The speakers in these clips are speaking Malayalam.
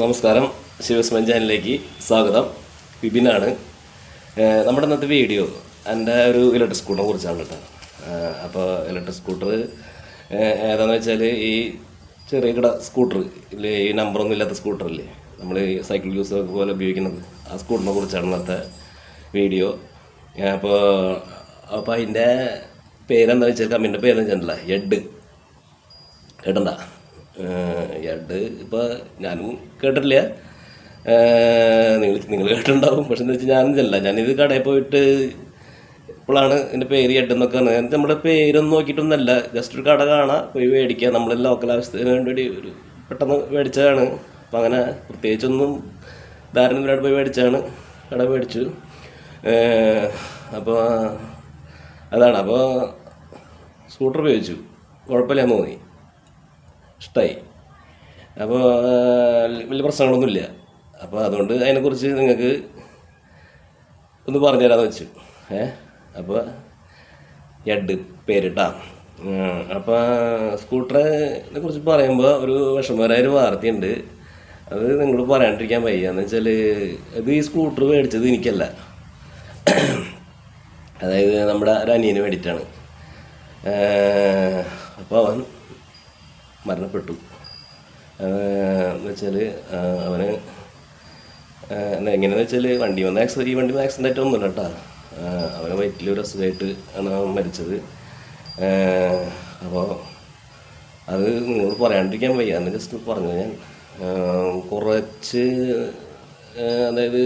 നമസ്കാരം. ശിവസ്മൻ ചാനലിലേക്ക് സ്വാഗതം. വിപിനാണ്. നമ്മുടെ ഇന്നത്തെ വീഡിയോ എന്റെ ഒരു ഇലക്ട്രിക് സ്കൂട്ടറിനെ കുറിച്ചാണ് കേട്ടോ. അപ്പോൾ ഇലക്ട്രിക് സ്കൂട്ടർ ഏതാണെന്ന് വെച്ചാൽ ഈ ചെറിയ കിട സ്കൂട്ടർ ഇല്ലേ ഈ നമ്പറൊന്നും ഇല്ലാത്ത സ്കൂട്ടറില്ലേ നമ്മൾ സൈക്കിൾ യൂസ് പോലെ ഉപയോഗിക്കുന്നത്. ആ സ്കൂട്ടറിനെ കുറിച്ചാണ് ഇന്നത്തെ വീഡിയോ. അപ്പോൾ അപ്പോൾ അതിന്റെ പേരെന്താ വെച്ചാൽ കമ്പനിന്റെ പേരെന്ന് വെച്ചിട്ടുണ്ടല്ല എഡ്. കേട്ടണ്ട എഡ്. ഇപ്പോൾ ഞാനും കേട്ടിട്ടില്ല. നിങ്ങൾ നിങ്ങൾ കേട്ടിട്ടുണ്ടാവും. പക്ഷെ എന്താ വെച്ചാൽ ഞാനിതല്ല. ഞാനിത് കടയിൽ പോയിട്ട് ഇപ്പോഴാണ് എന്റെ പേര് കേട്ടെന്നൊക്കെ എന്നിട്ട് നമ്മുടെ പേരൊന്നും നോക്കിയിട്ടൊന്നല്ല. ജസ്റ്റ് ഒരു കട കാണാം. പോയി മേടിക്കുക നമ്മൾ ലോക്കൽ ആവശ്യത്തിന് വേണ്ടി ഒരു പെട്ടെന്ന് മേടിച്ചതാണ്. അപ്പം അങ്ങനെ പ്രത്യേകിച്ചൊന്നും ധാരണയിലായിട്ട് പോയി മേടിച്ചാണ് കട മേടിച്ചു. അപ്പോൾ അതാണ്. അപ്പോൾ സ്കൂട്ടർ ഉപയോഗിച്ചു. കുഴപ്പമില്ല തോന്നി. ഇഷ്ടമായി അപ്പോൾ വലിയ പ്രശ്നങ്ങളൊന്നുമില്ല. അപ്പോൾ അതുകൊണ്ട് അതിനെക്കുറിച്ച് നിങ്ങൾക്ക് ഒന്ന് പറഞ്ഞു തരാമെന്ന് വെച്ചു. ഏ? അപ്പോൾ എഡ് പേരിട്ടാ. അപ്പോൾ സ്കൂട്ടറിനെ കുറിച്ച് പറയുമ്പോൾ ഒരു വിഷമകരമായ ഒരു വാർത്തയുണ്ട്. അത് നിങ്ങൾ പറയാണ്ടിരിക്കാൻ വയ്യ. എന്ന് വെച്ചാൽ ഇത് ഈ സ്കൂട്ടർ മേടിച്ചത് എനിക്കല്ല. അതായത് നമ്മുടെ ഒരു അനിയന് വേണ്ടിയിട്ടാണ്. അപ്പോൾ അവൻ മരണപ്പെട്ടു. വെച്ചാൽ അവന് എന്നാ എങ്ങനെയെന്ന് വെച്ചാൽ വണ്ടി വന്ന ആക്സിഡന്റ് ഈ വണ്ടി ആക്സിഡന്റ് ആയിട്ട് ഒന്നുമില്ല കേട്ടോ. അവന് വയറ്റിലൊരു അസുഖമായിട്ട് ആണ് അവൻ മരിച്ചത്. അപ്പോൾ അത് നിങ്ങൾ പറയാണ്ടിരിക്കാൻ വയ്യ. എന്ന് ജസ്റ്റ് പറഞ്ഞു ഞാൻ. കുറച്ച് അതായത്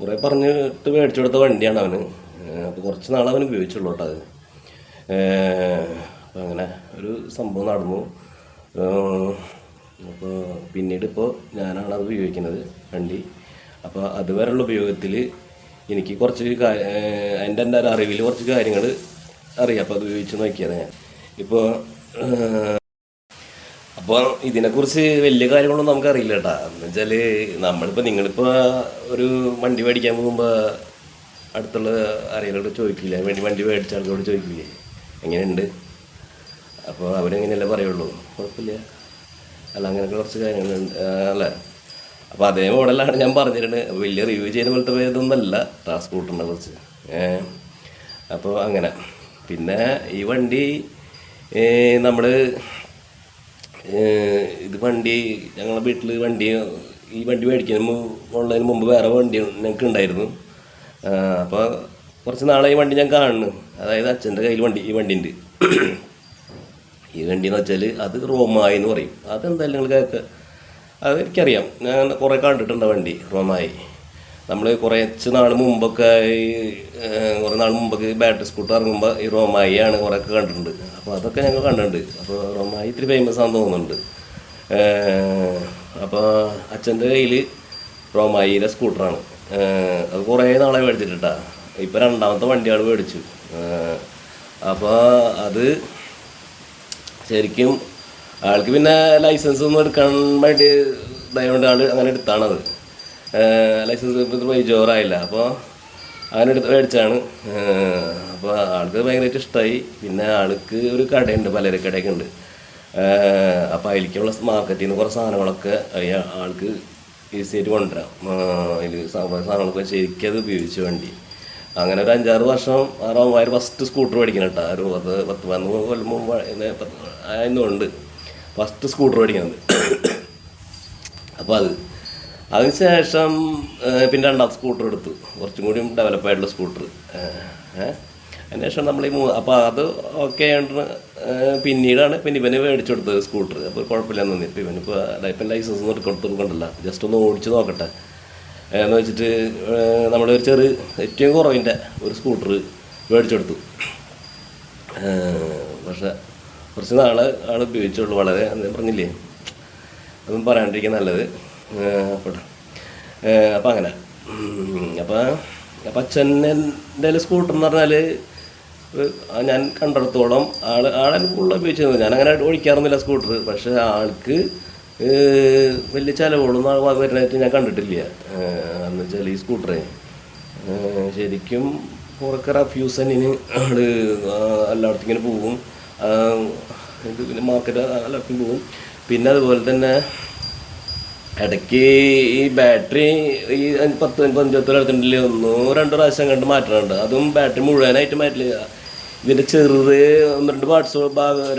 കുറേ പറഞ്ഞിട്ട് മേടിച്ചു കൊടുത്ത വണ്ടിയാണ് അവന്. അപ്പോൾ കുറച്ച് നാൾ അവൻ ഉപയോഗിച്ചുള്ളൂ കേട്ടോ അത്. അപ്പോൾ അങ്ങനെ ഒരു സംഭവം നടന്നു. അപ്പോൾ പിന്നീട് ഇപ്പോൾ ഞാനാണ് അത് ഉപയോഗിക്കുന്നത് വണ്ടി. അപ്പോൾ അതുവരെയുള്ള ഉപയോഗത്തിൽ എനിക്ക് കുറച്ച് എന്റെ എന്റെ അറിവിൽ കുറച്ച് കാര്യങ്ങൾ അറിയാം. അപ്പോൾ അത് ഉപയോഗിച്ച് നോക്കിയത് ഞാൻ. ഇപ്പോൾ അപ്പോൾ ഇതിനെക്കുറിച്ച് വലിയ കാര്യങ്ങളൊന്നും നമുക്കറിയില്ല കേട്ടോ എന്ന് വെച്ചാൽ നമ്മളിപ്പോൾ നിങ്ങളിപ്പോൾ ഒരു വണ്ടി മേടിക്കാൻ പോകുമ്പോൾ അടുത്തുള്ള അറിയാനോട് ചോദിക്കില്ല? വേണ്ടി വണ്ടി മേടിച്ച ആൾക്കാരോട് ചോദിക്കില്ലേ? എങ്ങനെയുണ്ട്? അപ്പോൾ അവരെങ്ങനെയല്ലേ പറയുള്ളൂ? കുഴപ്പമില്ല. അല്ല അങ്ങനെയൊക്കെ കുറച്ച് കാര്യങ്ങളുണ്ട് അല്ലേ? അപ്പോൾ അതേ മോഡലാണ് ഞാൻ പറഞ്ഞിട്ടുണ്ട് വലിയ റിവ്യൂ ചെയ്യുന്ന പോലത്തെ ഇതൊന്നല്ല ട്രാൻസ്പോർട്ടിനെ കുറിച്ച്. അപ്പോൾ അങ്ങനെ. പിന്നെ ഈ വണ്ടി നമ്മൾ ഇത് വണ്ടി ഞങ്ങളുടെ വീട്ടിൽ വണ്ടി ഈ വണ്ടി മേടിക്കുന്ന ഉള്ളതിന് മുമ്പ് വേറെ വണ്ടി ഞങ്ങൾക്ക് ഉണ്ടായിരുന്നു. അപ്പോൾ കുറച്ച് നാളെ ഈ വണ്ടി ഞാൻ കാണുന്നു. അതായത് അച്ഛന്റെ കയ്യിൽ വണ്ടി ഈ വണ്ടി ഉണ്ട് ഈ വണ്ടി എന്ന് വെച്ചാൽ അത് റോമായി എന്ന് പറയും. അതെന്തായാലും നിങ്ങൾ കേൾക്കുക അത് എനിക്കറിയാം. ഞാൻ കുറേ കണ്ടിട്ടുണ്ട് വണ്ടി റോമായി. നമ്മൾ കുറച്ച് നാൾ മുമ്പൊക്കെ ഈ കുറേ നാൾ മുമ്പൊക്കെ ബാറ്ററി സ്കൂട്ടർ ഇറങ്ങുമ്പോൾ ഈ റോമായിയാണ് കുറേയൊക്കെ കണ്ടിട്ടുണ്ട്. അപ്പോൾ അതൊക്കെ ഞങ്ങൾ കണ്ടിട്ടുണ്ട്. അപ്പോൾ റോമായി ഇത്തിരി ഫേമസ് ആണെന്ന് തോന്നുന്നുണ്ട്. അപ്പോൾ അച്ഛന്റെ കയ്യിൽ റോമായിയുടെ സ്കൂട്ടറാണ്. അത് കുറേ നാളെ മേടിച്ചിട്ടാ ഇപ്പോൾ രണ്ടാമത്തെ വണ്ടിയാണ് മേടിച്ചു. അപ്പോൾ അത് ശരിക്കും ആൾക്ക് പിന്നെ ലൈസൻസ് ഒന്നും എടുക്കാൻ വേണ്ടി ദയവുണ്ട് ആൾ അങ്ങനെ എടുത്താണത്. ലൈസൻസ് വൈജോറായില്ല അപ്പോൾ അങ്ങനെ എടുത്ത് മേടിച്ചാണ്. അപ്പോൾ ആൾക്ക് ഭയങ്കരമായിട്ട് ഇഷ്ടമായി പിന്നെ ആൾക്ക് ഒരു കടയുണ്ട് പലചരക്കടയൊക്കെ ഉണ്ട് അപ്പോൾ അതിലേക്കുള്ള മാർക്കറ്റിൽ നിന്ന് കുറേ സാധനങ്ങളൊക്കെ ആൾക്ക് ഈസിയായിട്ട് കൊണ്ടുവരാം. അതിൽ സാധനങ്ങളൊക്കെ ശരിക്കും അത് ഉപയോഗിച്ച് വണ്ടി. അങ്ങനെ ഒരു അഞ്ചാറ് വർഷം ആറാമാര് ഫസ്റ്റ് സ്കൂട്ടർ മേടിക്കണം കേട്ടോ. ഒരു പത്ത് പത്ത് പതിനൊന്ന് കൊല്ലം മുമ്പ് ആയതുകൊണ്ട് ഫസ്റ്റ് സ്കൂട്ടർ മേടിക്കണത്. അപ്പോൾ അത്. അതിനുശേഷം പിന്നെ രണ്ടാമത്തെ സ്കൂട്ടർ എടുത്തു. കുറച്ചും കൂടി ഡെവലപ്പായിട്ടുള്ള സ്കൂട്ടർ അതിനുശേഷം നമ്മൾ ഈ മൂ അപ്പോൾ അത് ഓക്കെ ആയിട്ട് പിന്നീടാണ് പിന്നെ ഇവന് മേടിച്ചു കൊടുത്തത് സ്കൂട്ടർ അപ്പോൾ കുഴപ്പമില്ലെന്ന് തോന്നി. ഇപ്പോൾ ഇവനിപ്പോൾ ലൈഫ് ലൈസൻസ് കൊടുക്കണ്ടല്ല ജസ്റ്റ് ഒന്ന് ഓടിച്ച് നോക്കട്ടെ. എന്ന് വെച്ചിട്ട് നമ്മുടെ ഒരു ചെറു ഏറ്റവും കുറവിന്റെ ഒരു സ്കൂട്ടർ മേടിച്ചെടുത്തു. പക്ഷെ കുറച്ച് നാൾ ആൾ ഉപയോഗിച്ചുള്ളൂ. വളരെ ഞാൻ പറഞ്ഞില്ലേ? അതും പറയാണ്ടിരിക്കാൻ നല്ലത്. അപ്പം അങ്ങനെ. അപ്പം അപ്പം അച്ഛന്റെ സ്കൂട്ടർ എന്ന് പറഞ്ഞാൽ ഞാൻ കണ്ടിടത്തോളം ആൾ ആളെ കൂടുതൽ ഉപയോഗിച്ചിരുന്നു. ഞാൻ അങ്ങനെ ഓടിക്കാറൊന്നുമില്ല സ്കൂട്ടർ പക്ഷേ ആൾക്ക് വലിയ ചിലവുകളൊന്നും ആ വരുന്നതായിട്ട് ഞാൻ കണ്ടിട്ടില്ല. എന്ന് വെച്ചാൽ ഈ സ്കൂട്ടറെ ശരിക്കും കുറക്കറ റഫ്യൂസനിന് അവിടെ എല്ലായിടത്തും ഇങ്ങനെ പോകും. ഇത് പിന്നെ മാർക്കറ്റ് എല്ലായിടത്തും പോകും. പിന്നെ അതുപോലെ തന്നെ ഇടയ്ക്ക് ഈ ബാറ്ററി ഈ പത്ത് പഞ്ചായത്തിൽ എടുത്തിട്ടില്ല ഒന്നോ രണ്ടോ പ്രാവശ്യം കണ്ട് മാറ്റണുണ്ട്. അതും ബാറ്ററി മുഴുവനായിട്ട് മാറ്റില്ല. ഇതിന്റെ ചെറുത് ഒന്ന് രണ്ട് പാർട്സ്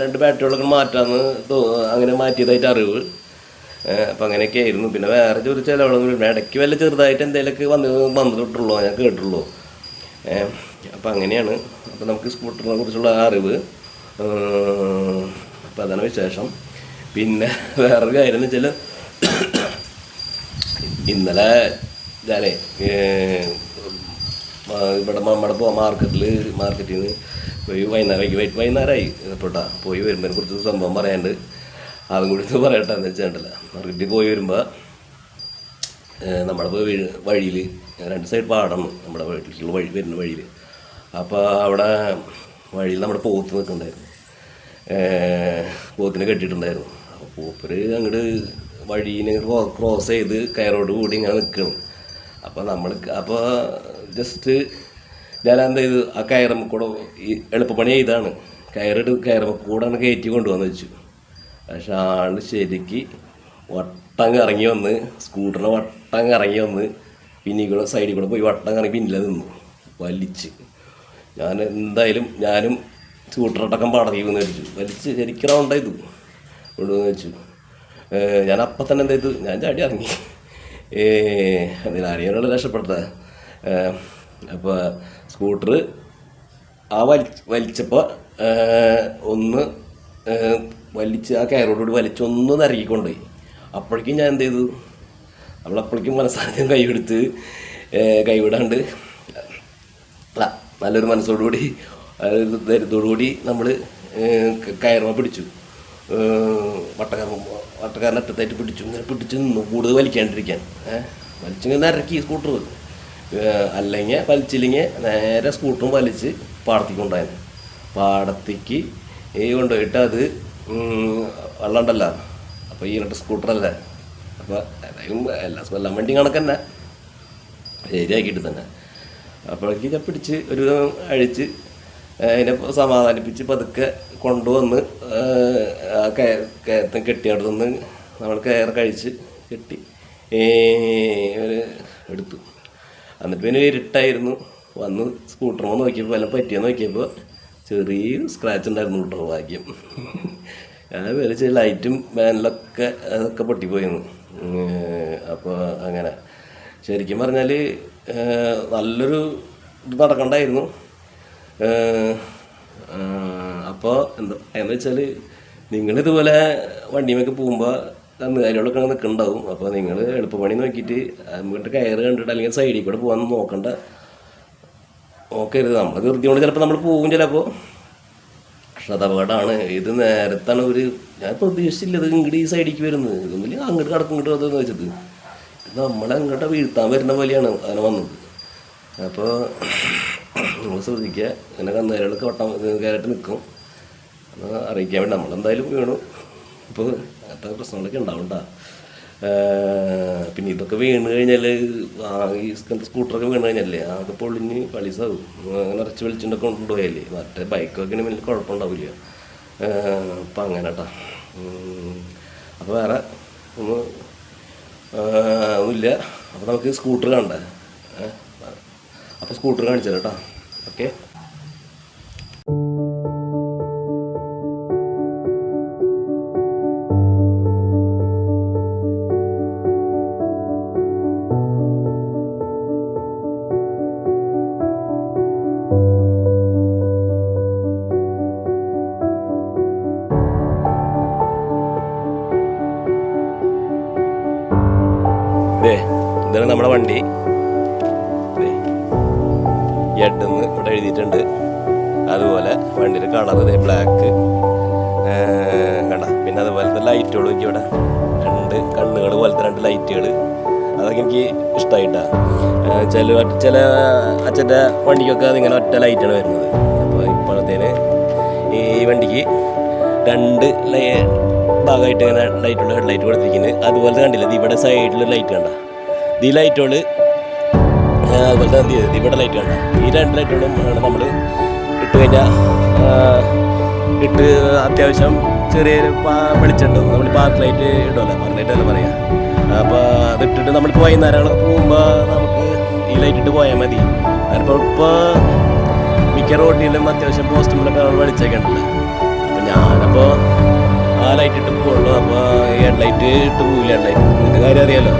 രണ്ട് ബാറ്ററികളൊക്കെ മാറ്റാമെന്ന് അങ്ങനെ മാറ്റിയതായിട്ട് അറിവ്. അപ്പം അങ്ങനെയൊക്കെ ആയിരുന്നു പിന്നെ വേറെ ചോദിച്ചാൽ ചിലവുകളൊന്നും ഇല്ല. ഇടയ്ക്ക് വല്ല ചെറുതായിട്ട് എന്തെങ്കിലുമൊക്കെ വന്ന് വന്നിട്ടുള്ളൂ ഞാൻ കേട്ടുള്ളൂ. അപ്പം അങ്ങനെയാണ്. അപ്പം നമുക്ക് സ്കൂട്ടറിനെ കുറിച്ചുള്ള അറിവ്. അപ്പം അതാണ് വിശേഷം. പിന്നെ വേറൊരു കാര്യം എന്ന് വെച്ചാൽ ഇന്നലെ ഞാനേ ഇവിടെ നമ്മുടെ പോ മാർക്കറ്റിൽ മാർക്കറ്റിൽ നിന്ന് പോയി വൈകുന്നേരം വൈകി വൈകുന്നേരമായി പോയി വരുമ്പോൾ കുറച്ച് സംഭവം പറയാണ്ട് അതും കൂടി പറയട്ടെ എന്ന് വെച്ചിട്ടുണ്ടല്ല മാർക്കറ്റിൽ പോയി വരുമ്പോൾ നമ്മുടെ വഴിയിൽ രണ്ട് സൈഡ് പാടണം നമ്മുടെ വീട്ടിലുള്ള വഴി വരുന്ന വഴിയിൽ അപ്പോൾ അവിടെ വഴിയിൽ നമ്മുടെ പോത്ത് നിൽക്കുന്നുണ്ടായിരുന്നു. പോത്തിനെ കെട്ടിയിട്ടുണ്ടായിരുന്നു. അപ്പോൾ പൂപ്പര് അങ്ങോട്ട് വഴീനെ ക്രോസ് ചെയ്ത് കയറോട് കൂടി ഇങ്ങനെ നിൽക്കണം. അപ്പോൾ നമ്മൾ അപ്പോൾ ജസ്റ്റ് ഞാൻ എന്താ ചെയ്തു? ആ കയറമ്മ കൂടെ എളുപ്പപ്പണി ചെയ്താണ്. കയറിട്ട് കയറമ്മ കൂടെ കയറ്റി കൊണ്ടുവന്ന് വെച്ചു. പക്ഷെ ആൾ ശരിക്ക് വട്ടം കറങ്ങി വന്ന് സ്കൂട്ടറിൽ വട്ടം കറങ്ങി വന്ന് പിന്നെ കൂടെ സൈഡിൽ കൂടെ പോയി വട്ടം കറങ്ങി പിന്നിലെ നിന്നു. വലിച്ച്. ഞാൻ എന്തായാലും ഞാനും സ്കൂട്ടറടക്കം പാടത്തി വന്ന് വെച്ചു വലിച്ച് ശരിക്കും ഇവിടെ കൊണ്ടുവന്ന് വെച്ചു ഞാൻ അപ്പം തന്നെ എന്തായത് ഞാൻ ചാടി ഇറങ്ങി. അതിനാരെയാണ് രക്ഷപ്പെട്ടത് അപ്പോൾ സ്കൂട്ടർ ആ വലി വലിച്ചപ്പോൾ ഒന്ന് വലിച്ച് ആ കയറോടുകൂടി വലിച്ചൊന്ന് ഇറങ്ങിക്കൊണ്ട് അപ്പോഴേക്കും ഞാൻ എന്ത് ചെയ്തു? നമ്മളപ്പോഴേക്കും മനസ്സാദ്യം കൈയെടുത്ത് കൈവിടാണ്ട് നല്ലൊരു മനസ്സോടുകൂടി ധൈര്യത്തോടുകൂടി നമ്മൾ കയറുമ പിടിച്ചു. വട്ടക്കാരൻ വട്ടക്കാരൻ അറ്റത്തായിട്ട് പിടിച്ചു. ഇങ്ങനെ പിടിച്ച് നിന്നു കൂടുതൽ വലിക്കാണ്ടിരിക്കാൻ. വലിച്ചിങ്ങനെ ഇറക്കി സ്കൂട്ടർ. അല്ലെങ്കിൽ വലിച്ചില്ലെങ്കിൽ നേരെ സ്കൂട്ടറും വലിച്ച് പാടത്തേക്ക് കൊണ്ടുപോയത്. പാടത്തേക്ക് കൊണ്ടുപോയിട്ട് അത് ഉം, വെള്ളം അപ്പോൾ ഈ ഇലക്ട്രിക് സ്കൂട്ടറല്ലേ? അപ്പോൾ ഏതായാലും എല്ലാ എല്ലാം വണ്ടി കണക്കന്നെ. ശരിയാക്കിയിട്ട് തന്നെ. അപ്പോഴേക്ക് ഇതിനെ പിടിച്ച് ഒരു അഴിച്ച് അതിനെ സമാധാനിപ്പിച്ച് പതുക്കെ കൊണ്ടുവന്ന് കയറ്റം കെട്ടിയവിടെ നിന്ന് നമ്മൾ കയർ കഴിച്ച് കെട്ടി എടുത്തു. എന്നിട്ട് പിന്നെ ഇരുട്ടായിരുന്നു. വന്ന് സ്കൂട്ടർ നോക്കിയപ്പോൾ എല്ലാം പറ്റിയെന്ന് നോക്കിയപ്പോൾ ചെറിയ സ്ക്രാച്ച് ഉണ്ടായിരുന്നു കേട്ടോ ഭാഗ്യം. ഞാൻ വരച്ച ലൈറ്റും ഫാനിലൊക്കെ അതൊക്കെ പൊട്ടിപ്പോയിരുന്നു. അപ്പോൾ അങ്ങനെ. ശരിക്കും പറഞ്ഞാൽ നല്ലൊരു ഇത് നടക്കണ്ടായിരുന്നു. അപ്പോൾ എന്താ എന്ന് വെച്ചാൽ നിങ്ങളിതുപോലെ വണ്ടിയുമൊക്കെ പോകുമ്പോൾ കന്നുകാലികളൊക്കെ നിൽക്കുന്നുണ്ടാവും അപ്പോൾ നിങ്ങൾ എളുപ്പപ്പണി നോക്കിയിട്ട് അങ്ങോട്ട് കയറ് കണ്ടിട്ട് അല്ലെങ്കിൽ സൈഡിൽ കൂടെ പോകാൻ നോക്കണ്ട. നോക്കരുത് നമ്മൾ ധൃതി കൊണ്ട് ചിലപ്പോൾ നമ്മൾ പോകും ചിലപ്പോൾ പക്ഷെ അത് അപകടമാണ്. ഇത് നേരത്താണ് ഒരു ഞാൻ പ്രതീക്ഷിച്ചില്ല ഇത് ഇങ്ങോട്ട് ഈ സൈഡിലേക്ക് വരുന്നത്. ഇതൊന്നുമില്ല അങ്ങോട്ട് കടക്കും ഇങ്ങോട്ട് വന്നു വെച്ചത് ഇത് നമ്മളെ അങ്ങോട്ട് വീഴ്ത്താൻ വരുന്ന പോലെയാണ് അങ്ങനെ വന്നത്. അപ്പോൾ നമ്മൾ ശ്രദ്ധിക്കുക. അങ്ങനെ കന്നുകാലികളൊക്കെ വട്ടം കയറിയിട്ട് നിൽക്കും അത് അറിയിക്കാൻ വേണ്ടി നമ്മളെന്തായാലും വീണു. ഇപ്പോൾ അങ്ങനത്തെ പ്രശ്നങ്ങളൊക്കെ ഉണ്ടാവണ്ട പിന്നെ ഇതൊക്കെ വീണ് കഴിഞ്ഞാൽ ഈ സ്കൂട്ടറൊക്കെ വീണ് കഴിഞ്ഞാലേ അത് പൊളിഞ്ഞ് പളിസാവും അങ്ങനെ ഇറച്ചി വലിച്ചിട്ടൊക്കെ കൊണ്ടുപോയല്ലേ മറ്റേ ബൈക്കൊക്കെ വലിയ കുഴപ്പമുണ്ടാവില്ല. അപ്പം അങ്ങനെ കേട്ടോ അപ്പോൾ വേറെ ഒന്ന് ഒന്നുമില്ല. അപ്പോൾ നമുക്ക് സ്കൂട്ടർ കണ്ടേ അപ്പോൾ സ്കൂട്ടർ കാണിച്ചു കേട്ടോ ഓക്കെ. ഇതേ ഇതാണ് നമ്മുടെ വണ്ടി. എട്ടെന്ന് ഇവിടെ എഴുതിയിട്ടുണ്ട്. അതുപോലെ വണ്ടിയുടെ കളർ ഇതേ ബ്ലാക്ക് കണ്ട? പിന്നെ അതുപോലത്തെ ലൈറ്റുകൾ നോക്കി ഇവിടെ. രണ്ട് കണ്ണുകൾ പോലത്തെ രണ്ട് ലൈറ്റുകൾ അതൊക്കെ എനിക്ക് ഇഷ്ടമായിട്ടാണ് ചില ചില അച്ഛന്റെ വണ്ടിക്കൊക്കെ അതിങ്ങനെ ഒറ്റ ലൈറ്റാണ് വരുന്നത്. അപ്പോൾ ഇപ്പോഴത്തേന് ഈ വണ്ടിക്ക് രണ്ട് ലൈ ഭാഗമായിട്ട് ഇങ്ങനെ ലൈറ്റുള്ള ഹെഡ് ലൈറ്റ് കൊടുത്തിരിക്കുന്നത് അതുപോലെ കണ്ടില്ല ഇത് ഇവിടെ സൈഡിൽ ലൈറ്റ് കണ്ട. ഈ ലൈറ്റുകൾ അതുപോലെ ചെയ്തത് ഇവിടെ ലൈറ്റ് കണ്ട. ഈ രണ്ട് ലൈറ്റുകളും നമ്മൾ ഇട്ട് കഴിഞ്ഞാൽ ഇട്ട് അത്യാവശ്യം ചെറിയൊരു വെളിച്ചുണ്ടാവും നമ്മൾ പാർക്ക് ലൈറ്റ് ഇടുമല്ലോ പാർക്ക് ലൈറ്റ് അല്ല പറയാം. അപ്പോൾ അതിട്ടിട്ട് നമ്മളിപ്പോൾ വൈകുന്നേരങ്ങളൊക്കെ പോകുമ്പോൾ നമുക്ക് ഈ ലൈറ്റ് ഇട്ട് പോയാൽ മതി. അതിപ്പോൾ ഇപ്പോൾ മിക്ക റോഡിലും അത്യാവശ്യം പോസ്റ്റുമിലൊക്കെ നമ്മൾ വെളിച്ചൊക്കെ ഉണ്ടല്ലോ അപ്പോൾ ഞാനപ്പോൾ ലൈറ്റ് ഇട്ട് പോകുള്ളൂ അപ്പോൾ ഹെഡ് ലൈറ്റ് ഇട്ട് പോകില്ല ഹെഡ് ലൈറ്റ് ഇതിന്റെ കാര്യം അറിയാലോ.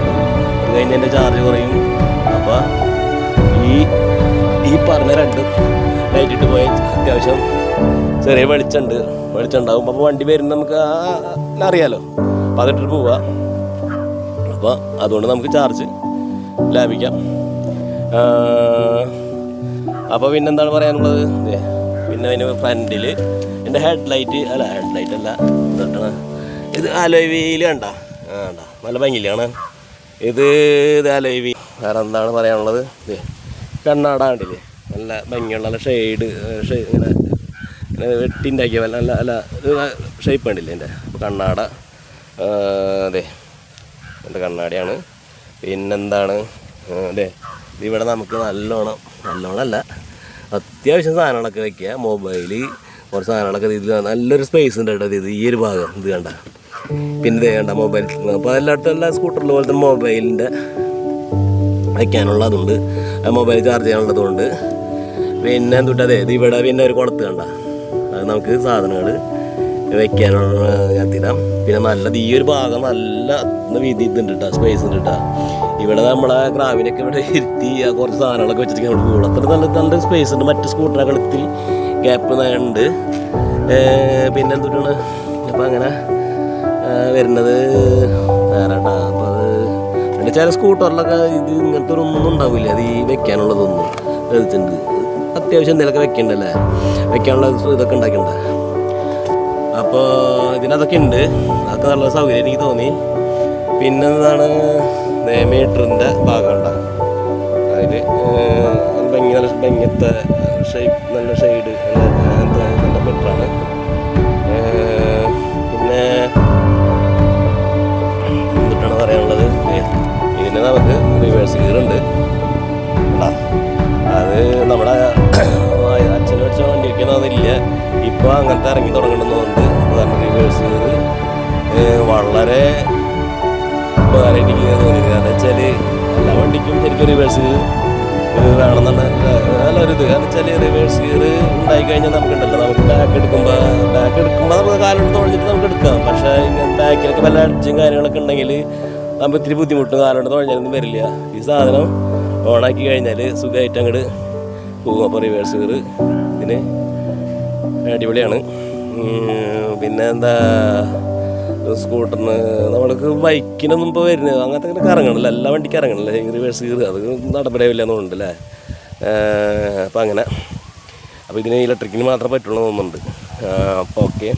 ഇത് കഴിഞ്ഞ് എന്റെ ചാർജ് കുറയും. അപ്പോൾ ഈ ഈ പറഞ്ഞ രണ്ട് ലൈറ്റ് ഇട്ട് പോയ അത്യാവശ്യം ചെറിയ വെളിച്ചമുണ്ട്. വെളിച്ചം ഉണ്ടാവും അപ്പോൾ വണ്ടി വരുന്ന നമുക്ക് അറിയാലോ. അപ്പോൾ അതിട്ടിട്ട് പോവാം. അപ്പോൾ അതുകൊണ്ട് നമുക്ക് ചാർജ് ലാഭിക്കാം. അപ്പോൾ പിന്നെന്താണ് പറയാനുള്ളത്? പിന്നെ അതിന് ഫ്രണ്ടിൽ എന്റെ ഹെഡ് ലൈറ്റ് അല്ല ഹെഡ് ലൈറ്റ് അല്ല. ഇതാണ് ഇത് അലോയിവിയിൽ കണ്ട? ആ നല്ല ഭംഗിയില്ല കാണാൻ ഇത് ഇത് അലോവി വേറെ എന്താണ് പറയാനുള്ളത്? ദേ, കണ്ണാട കണ്ടില്ലേ? നല്ല ഭംഗിയുള്ള നല്ല ഷെയ്ഡ് ഇങ്ങനെ ഇങ്ങനെ വെട്ടിണ്ടാക്കിയ നല്ല നല്ല ഷേപ്പ് കണ്ടില്ലേ എന്റെ കണ്ണാട അതെ എന്റെ കണ്ണാടിയാണ്. പിന്നെന്താണ്? അതെ ഇവിടെ നമുക്ക് നല്ലോണം നല്ലോണം അല്ല അത്യാവശ്യം സാധനങ്ങളൊക്കെ വയ്ക്കുക മൊബൈൽ കുറച്ച് സാധനങ്ങളൊക്കെ ഇത് നല്ലൊരു സ്പേസ് ഉണ്ട് കേട്ടോ ഇത്. ഈ ഒരു ഭാഗം ഇത് കണ്ട. പിന്നെ ഇത് കണ്ട മൊബൈൽ അപ്പോൾ എല്ലായിടത്തും എല്ലാ സ്കൂട്ടറിൽ പോലത്തെ മൊബൈലിന്റെ വയ്ക്കാനുള്ള അതുണ്ട്. മൊബൈൽ ചാർജ് ചെയ്യാനുള്ളതുകൊണ്ട് പിന്നെ എന്തുട്ടതേ ഇത് ഇവിടെ പിന്നെ ഒരു കുളത്ത് കണ്ട. അത് നമുക്ക് സാധനങ്ങൾ വെക്കാനുള്ള കത്തിടാം. പിന്നെ നല്ലത് ഈ ഒരു ഭാഗം നല്ല വീതി ഇതുണ്ട് കേട്ടോ സ്പേസ് ഉണ്ട് കേട്ടോ ഇവിടെ നമ്മളെ ക്രാവിനൊക്കെ ഇവിടെ ഇരുത്തി കുറച്ച് സാധനങ്ങളൊക്കെ വെച്ചിട്ട് നമ്മൾ പോകുള്ളൂ അത്ര നല്ല നല്ല സ്പേസ് ഉണ്ട്. മറ്റ് സ്കൂട്ടറുകൾ ഇത്തിരി ഗ്യാപ്പ് ഉണ്ട്. പിന്നെ എന്തുട്ടാണ് അപ്പം അങ്ങനെ വരുന്നത് വേറെ അപ്പോൾ അത് എന്റെ ചില സ്കൂട്ടറിലൊക്കെ ഇത് ഇങ്ങനത്തെ ഒരു ഒന്നും ഉണ്ടാവില്ല. അത് ഈ വെക്കാനുള്ളതൊന്നും എടുത്തിട്ടുണ്ട് അത്യാവശ്യം എന്തെങ്കിലുമൊക്കെ വെക്കണ്ടല്ലേ? വെക്കാനുള്ള ഇതൊക്കെ ഉണ്ടാക്കണ്ട. അപ്പോൾ ഇതിനതൊക്കെ ഉണ്ട്. അതൊക്കെ നല്ല സൗകര്യം എനിക്ക് തോന്നി. പിന്നെ എന്താണ് മീറ്ററിന്റെ ഭാഗം ഉണ്ടാകും അതിൽ ഭംഗി നല്ല ഭംഗിയത്തെ ഷേപ്പ് നല്ല ഷെയ്ഡ് ഇതിന് നമുക്ക് റിവേഴ്സ് ഗിയർ ഉണ്ട് അത് നമ്മുടെ അച്ഛൻ വെച്ച വണ്ടി വയ്ക്കുന്നതില്ല ഇപ്പോൾ അങ്ങനത്തെ ഇറങ്ങി തുടങ്ങണമെന്നുണ്ട് അതാണ് റിവേഴ്സ് ഗിയർ വളരെ ഉപകാരമായിട്ട് എനിക്ക് തോന്നിയത്. കാരണം വെച്ചാൽ എല്ലാ വണ്ടിക്കും ശരിക്കും റിവേഴ്സ് ഗിയർ വേണമെന്നുള്ള ഒരു ഇത്. കാരണം വെച്ചാൽ റിവേഴ്സ് ഗിയർ ഉണ്ടായി കഴിഞ്ഞാൽ നമുക്കുണ്ടല്ലോ. നമുക്ക് ബാക്ക് എടുക്കുമ്പോൾ ബാക്ക് എടുക്കുമ്പോൾ നമുക്ക് കാലം തുഴഞ്ഞിട്ട് നമുക്ക് എടുക്കാം. പക്ഷേ ഇങ്ങനെ ബാക്കിലൊക്കെ വല്ല അടിച്ചും കാര്യങ്ങളൊക്കെ ഉണ്ടെങ്കിൽ നമുക്ക് ഇത്തിരി ബുദ്ധിമുട്ടും കാലം തുഴഞ്ഞാലൊന്നും വരില്ല. ഈ സാധനം ഓണാക്കി കഴിഞ്ഞാൽ സുഖമായിട്ട് അങ്ങോട്ട് പോകും അപ്പോൾ റിവേഴ്സ് കയറ് ഇതിന് അടിപൊളിയാണ്. പിന്നെ എന്താ സ്കൂട്ടറിന് നമ്മൾക്ക് ബൈക്കിനൊന്നും ഇപ്പോൾ വരുന്നത് അങ്ങനത്തെ ഇങ്ങനെ കറങ്ങണല്ലോ. എല്ലാ വണ്ടിക്കും ഇറങ്ങണല്ലേ റിവേഴ്സ് ഗിയർ അത് നടപടിയാവില്ല എന്നുണ്ട് അല്ലേ അപ്പം അങ്ങനെ. അപ്പോൾ ഇതിന് ഇലക്ട്രിക്കിന് മാത്രമേ പറ്റുള്ളൂ തോന്നുന്നുണ്ട്. അപ്പോൾ ഓക്കെ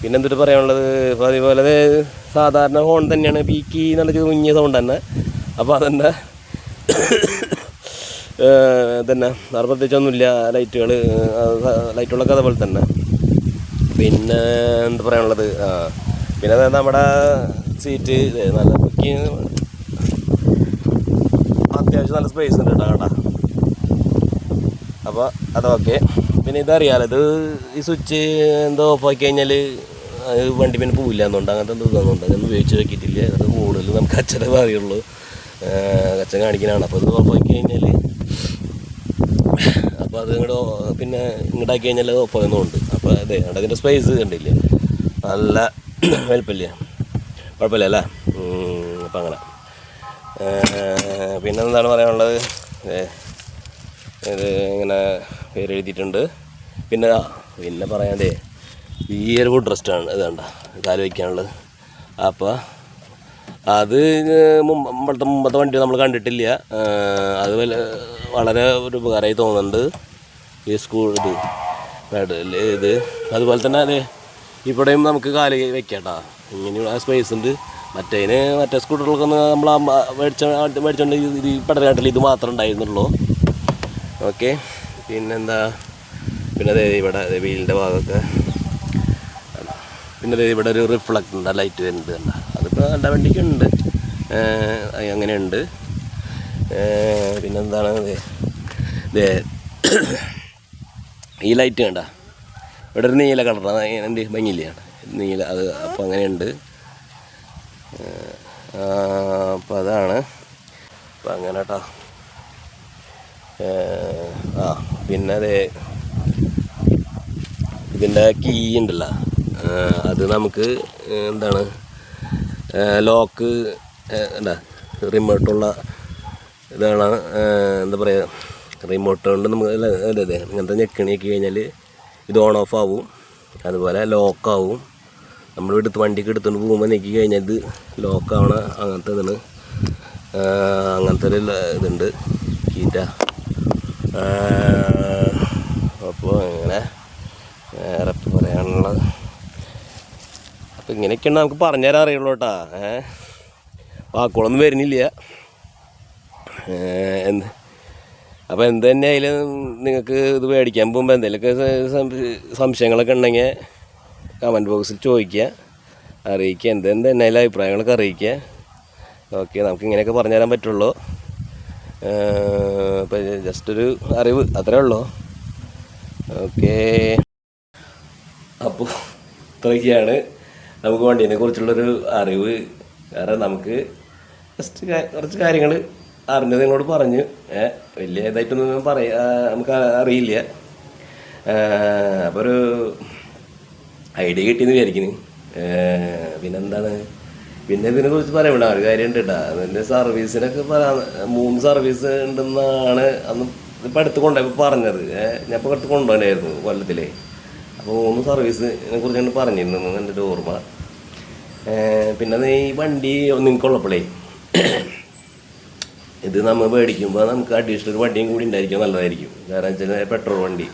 പിന്നെ എന്തിട്ട് പറയാനുള്ളത്? ഇപ്പോൾ അതേപോലെ സാധാരണ ഹോൺ തന്നെയാണ് പീക്കി എന്നുള്ളൊരു കുഞ്ഞിയ സൗണ്ട് തന്നെ. അപ്പോൾ അതന്നെ തന്നെ വേറെ പ്രത്യേകിച്ചൊന്നുമില്ല. ലൈറ്റുകൾ ലൈറ്റുകളൊക്കെ അതേപോലെ തന്നെ. പിന്നെ എന്താ പറയാനുള്ളത്? ആ പിന്നെ നമ്മുടെ സീറ്റ് നല്ല അത്യാവശ്യം നല്ല സ്പേസ് ഉണ്ട് കേട്ടോ കേട്ടോ അപ്പോൾ അതൊക്കെ പിന്നെ ഇതറിയാലോ ഇത് ഈ സ്വിച്ച് എന്തോ ഓഫ് ആക്കി കഴിഞ്ഞാൽ വണ്ടി പിന്നെ പോവില്ല എന്നുണ്ട്. അങ്ങനത്തെ എന്തോ ഇതൊന്നുണ്ട് അതൊന്നും ഉപയോഗിച്ച് നോക്കിയിട്ടില്ല അത് കൂടുതൽ നമുക്ക് അച്ഛനെ പറയുള്ളൂ അച്ഛൻ കാണിക്കാനാണ് അപ്പോൾ ഇത് ഉറപ്പാക്കി കഴിഞ്ഞാൽ അപ്പോൾ അത് ഇങ്ങോട്ട് പിന്നെ ഇങ്ങോട്ടാക്കി കഴിഞ്ഞാൽ ഓഫ് ആകുന്നുണ്ട് അപ്പോൾ അതെ അവിടെ അതിന്റെ സ്പേസ് കണ്ടില്ലേ? നല്ല വലുപ്പമില്ല കുഴപ്പമില്ല അല്ലേ? അപ്പം അങ്ങനെ. പിന്നെ എന്താണ് പറയാനുള്ളത്? ഇത് ഇങ്ങനെ പേര് എഴുതിയിട്ടുണ്ട് പിന്നെ പിന്നെ പറയാതെ ഈ ഒരു വുഡ് റെസ്റ്റാണ് ഇത് കണ്ട? കാൽ വയ്ക്കാനുള്ളത് അപ്പോൾ അത് മുമ്പ് മുമ്പത്തെ മുമ്പത്തെ വണ്ടി നമ്മൾ കണ്ടിട്ടില്ല. അത് വളരെ ഒരു ഉപകാരമായി തോന്നുന്നുണ്ട്. ഈ സ്കൂൾ ഇത് പെഡൽ ഇത് അതുപോലെ തന്നെ അതെ ഇവിടെയും നമുക്ക് കാൽ വെക്കാട്ടാ. ഇങ്ങനെയുള്ള സ്പേസ് ഉണ്ട്. മറ്റേതിന് മറ്റേ സ്കൂട്ടറുകൾക്കൊന്ന് നമ്മൾ മേടിച്ച മേടിച്ചോണ്ട് ഇത് ഈ പെടലാട്ടിൽ ഇത് മാത്രമേ ഉണ്ടായിരുന്നുള്ളൂ. ഓക്കെ പിന്നെന്താ? പിന്നെ ഇവിടെ വീലിന്റെ ഭാഗമൊക്കെ. പിന്നെ ഇവിടെ ഒരു റിഫ്ലക്ട് ഉണ്ട് ലൈറ്റ് വരുന്നത് കണ്ട. അതിപ്പോൾ നല്ല വണ്ടിക്കുണ്ട് അങ്ങനെയുണ്ട് പിന്നെന്താണ് ദേ ഈ ലൈറ്റ് കണ്ട. ഇവിടെ ഒരു നീല കളറാണ് എന്റെ ഭംഗിയില്ലാണ് നീല അത് അപ്പോൾ അങ്ങനെയുണ്ട് അപ്പോൾ അതാണ്. അപ്പം അങ്ങനെ കേട്ടോ ആ പിന്നെ അതെ ഇതിന്റെ കീ ഉണ്ടല്ലോ. അത് നമുക്ക് എന്താണ് ലോക്ക് എന്താ റിമോട്ടുള്ള ഇതാണ് എന്താ പറയുക റിമോട്ട് കൊണ്ട് നമുക്ക് അതെ ഇങ്ങനത്തെ ഞെക്കണിയൊക്കെ കഴിഞ്ഞാൽ ഇത് ഓൺ ഓഫ് ആവും. അതുപോലെ ലോക്കാവും നമ്മൾ എടുത്ത് വണ്ടിക്ക് എടുത്തുകൊണ്ട് പോകുമ്പോൾ ഞെക്കി കഴിഞ്ഞാൽ ഇത് ലോക്കാവണ അങ്ങനത്തെ ഇതാണ്. അങ്ങനത്തെ ഒരു ഇതുണ്ട്. കീറ്റ. അപ്പോൾ അങ്ങനെ വേറെ ഇപ്പം പറയാനുള്ളത് അപ്പം ഇങ്ങനെയൊക്കെയാണ് നമുക്ക് പറഞ്ഞുതരാൻ അറിയുള്ളൂ കേട്ടാ. ഏഹ് വാക്കുകളൊന്നും വരുന്നില്ല. എന്ത്? അപ്പോൾ എന്ത് തന്നെ ആയാലും നിങ്ങൾക്ക് ഇത് മേടിക്കാൻ പോകുമ്പോൾ എന്തെങ്കിലുമൊക്കെ സംശയങ്ങളൊക്കെ ഉണ്ടെങ്കിൽ കമന്റ് ബോക്സിൽ ചോദിക്കുക. അറിയിക്കുക. എന്ത് എന്ത് തന്നെ ആയാലും അഭിപ്രായങ്ങളൊക്കെ അറിയിക്കുക. ഓക്കെ നമുക്ക് ഇങ്ങനെയൊക്കെ പറഞ്ഞു തരാൻ പറ്റുള്ളൂ ഇപ്പം ജസ്റ്റ് ഒരു അറിവ് അത്രേ ഉള്ളൂ. ഓക്കേ അപ്പോൾ ഇത്രയൊക്കെയാണ്. നമുക്ക് വണ്ടീനെ കുറിച്ചുള്ളൊരു അറിവ്. കാരണം നമുക്ക് ജസ്റ്റ് കുറച്ച് കാര്യങ്ങൾ അറിഞ്ഞത് നിങ്ങളോട് പറഞ്ഞു. വലിയ ഇതായിട്ടൊന്നും പറയാ നമുക്ക് അറിയില്ല. അപ്പോൾ ഒരു ഐഡിയ കിട്ടിയെന്ന് വിചാരിക്കുന്നു. പിന്നെന്താണ്? പിന്നെ ഇതിനെ കുറിച്ച് പറയണ്ട ഒരു കാര്യമുണ്ട് കേട്ടോ. അതിന്റെ സർവീസിനൊക്കെ പറയാ മൂന്ന് സർവീസ് ഉണ്ടെന്നാണ് അന്ന് ഇപ്പം അടുത്ത് കൊണ്ടുപോയി പറഞ്ഞത്. ഞാൻ ഇപ്പോൾ അടുത്ത് കൊണ്ടുപോകാനായിരുന്നു കൊല്ലത്തിലേ. അപ്പോൾ മൂന്ന് സർവീസിനെ കുറിച്ച് ഞാൻ പറഞ്ഞിരുന്നു എന്റെ ഓർമ്മ. പിന്നെ ഈ വണ്ടി നിങ്ങൾക്കുള്ളപ്പോഴേ ഇത് നമ്മൾ മേടിക്കുമ്പോൾ നമുക്ക് അഡീഷണൽ വണ്ടിയും കൂടി ഉണ്ടായിരിക്കും നല്ലതായിരിക്കും. കാരണം വെച്ചാൽ പെട്രോൾ വണ്ടി.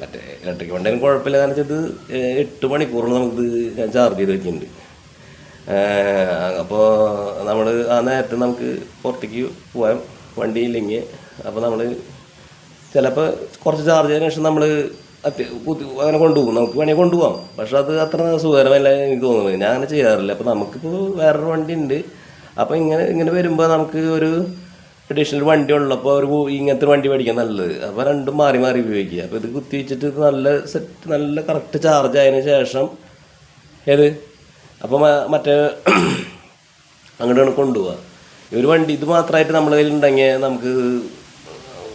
മറ്റേ ഇലക്ട്രിക് വണ്ടി കുഴപ്പമില്ല. കാരണം വെച്ചാൽ ഇത് എട്ട് മണിക്കൂറിൽ നമുക്ക് ചാർജ് ചെയ്ത് വെക്കുന്നുണ്ട് അപ്പോൾ നമ്മൾ ആ നേരത്തെ നമുക്ക് പുറത്തേക്ക് പോകാം വണ്ടി ഇല്ലെങ്കിൽ. അപ്പോൾ നമ്മൾ ചിലപ്പോൾ കുറച്ച് ചാർജ് ചെയ്തതിനു ശേഷം നമ്മൾ അങ്ങനെ കൊണ്ടുപോകും. നമുക്ക് വേണമെങ്കിൽ കൊണ്ടുപോകാം. പക്ഷെ അത് അത്ര സുഖകരമല്ല എനിക്ക് തോന്നുന്നത്. ഞാൻ അങ്ങനെ ചെയ്യാറില്ല. അപ്പോൾ നമുക്കിപ്പോൾ വേറൊരു വണ്ടി ഉണ്ട് അപ്പോൾ ഇങ്ങനെ ഇങ്ങനെ വരുമ്പോൾ നമുക്ക് ഒരു ട്രഡീഷണൽ വണ്ടി ഉള്ളപ്പോൾ ഒരു ഇങ്ങനത്തെ വണ്ടി മേടിക്കാൻ നല്ലത്. അപ്പോൾ രണ്ടും മാറി മാറി ഉപയോഗിക്കുക. അപ്പോൾ ഇത് കുത്തി വെച്ചിട്ട് നല്ല സെറ്റ് നല്ല കറക്റ്റ് ചാർജ് ആയതിനു ശേഷം ഏത്? അപ്പോൾ മറ്റേ അങ്ങോട്ടാണ് കൊണ്ടുപോവുക. ഒരു വണ്ടി ഇത് മാത്രമായിട്ട് നമ്മളതിൽ കയ്യിലുണ്ടെങ്കിൽ നമുക്ക്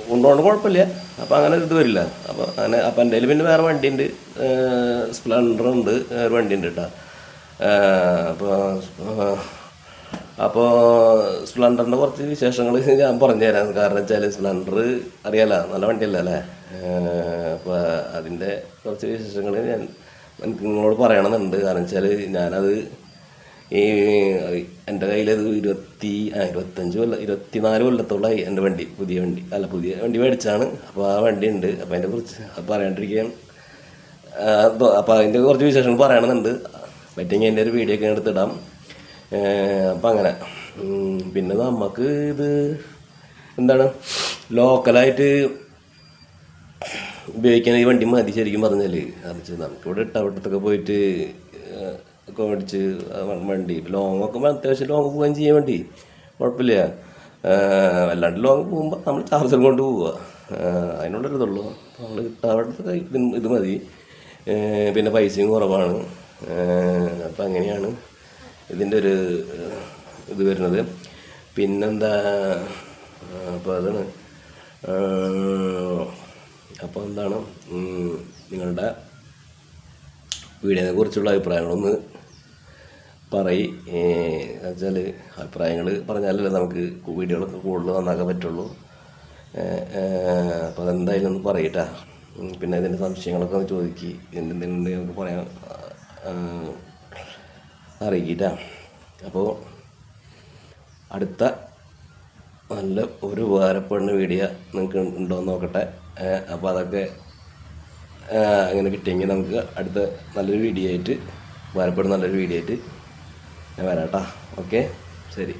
കൊണ്ടുപോകേണ്ട കുഴപ്പമില്ല. അപ്പോൾ അങ്ങനെ ഇത് വരില്ല. അപ്പോൾ അങ്ങനെ അപ്പം എന്റെ കയ്യിൽ പിന്നെ വേറെ വണ്ടിയുണ്ട്. സ്പ്ലെൻഡർ ഉണ്ട്. ഒരു വണ്ടിയുണ്ട് കേട്ടോ അപ്പോൾ അപ്പോൾ സ്പ്ലെൻഡറിന്റെ കുറച്ച് വിശേഷങ്ങൾ ഞാൻ പറഞ്ഞു തരാം കാരണം വെച്ചാൽ സ്പ്ലെൻഡർ അറിയാലോ നല്ല വണ്ടിയല്ല അല്ലേ? അപ്പോൾ അതിന്റെ കുറച്ച് വിശേഷങ്ങൾ ഞാൻ നിങ്ങളോട് പറയണമെന്നുണ്ട്. കാരണം വെച്ചാൽ ഞാനത് ഈ എന്റെ കയ്യിലത് ഇരുപത്തി ആ ഇരുപത്തഞ്ച് കൊല്ലം ഇരുപത്തിനാല് കൊല്ലത്തോളമായി എന്റെ വണ്ടി പുതിയ വണ്ടി. അല്ല പുതിയ വണ്ടി മേടിച്ചാണ് അപ്പോൾ ആ വണ്ടി ഉണ്ട്. അപ്പോൾ അതിനെ കുറിച്ച് പറയാണ്ടിരിക്കാൻ അപ്പോൾ അതിന്റെ കുറച്ച് വിശേഷങ്ങൾ പറയണമെന്നുണ്ട്. പറ്റുമെങ്കിൽ എന്റെ ഒരു വീഡിയോ ഒക്കെ എടുത്തിടാം അപ്പം അങ്ങനെ. പിന്നെ നമുക്ക് ഇത് എന്താണ്? ലോക്കലായിട്ട് ഉപയോഗിക്കാൻ ഈ വണ്ടി മതി ശരിക്കും പറഞ്ഞാൽ അത് നമുക്കിവിടെ ഇട്ടവട്ടത്തൊക്കെ പോയിട്ട് ഒക്കെ മേടിച്ച് വണ്ടി. ലോങ് ഒക്കെ അത്യാവശ്യം ലോങ് പോവുകയും ചെയ്യാൻ വേണ്ടി. കുഴപ്പമില്ല. വല്ലാണ്ട് ലോങ് പോകുമ്പോൾ നമ്മൾ ചാർജർ കൊണ്ട് പോവുക. അതിനുള്ളൊരു ഇതുള്ളൂ. നമ്മൾ കിട്ടാവിടുത്തെ ഇത് മതി. പിന്നെ പൈസയും കുറവാണ്. അപ്പം അങ്ങനെയാണ് ഇതിന്റെ ഒരു ഇത് വരുന്നത്. പിന്നെന്താ അപ്പോൾ അതാണ്. അപ്പോൾ എന്താണ്? നിങ്ങളുടെ വീഡിയോനെ കുറിച്ചുള്ള അഭിപ്രായങ്ങളൊന്ന് പറയും. വെച്ചാൽ അഭിപ്രായങ്ങൾ പറഞ്ഞാലല്ലേ നമുക്ക് വീഡിയോകളൊക്കെ കൂടുതൽ നന്നാക്കാൻ പറ്റുള്ളൂ. അപ്പോൾ അതെന്തായാലും ഒന്ന് പറയട്ടാ. പിന്നെ ഇതിന്റെ സംശയങ്ങളൊക്കെ ഒന്ന് ചോദിക്കുക എന്തെങ്കിലും നമുക്ക് പറയാൻ അറിയിക്കട്ടാ. അപ്പോൾ അടുത്ത നല്ല ഒരു ഉപകാരപ്പെടുന്ന വീഡിയോ നിങ്ങൾക്ക് ഉണ്ടോ എന്ന് നോക്കട്ടെ. അപ്പോൾ അതൊക്കെ അങ്ങനെ കിട്ടിയെങ്കിൽ നമുക്ക് അടുത്ത നല്ലൊരു വീഡിയോ ആയിട്ട് ഉപകാരപ്പെടുന്ന നല്ലൊരു വീഡിയോ ആയിട്ട് ഞാൻ വരാം കേട്ടോ ഓക്കെ ശരി.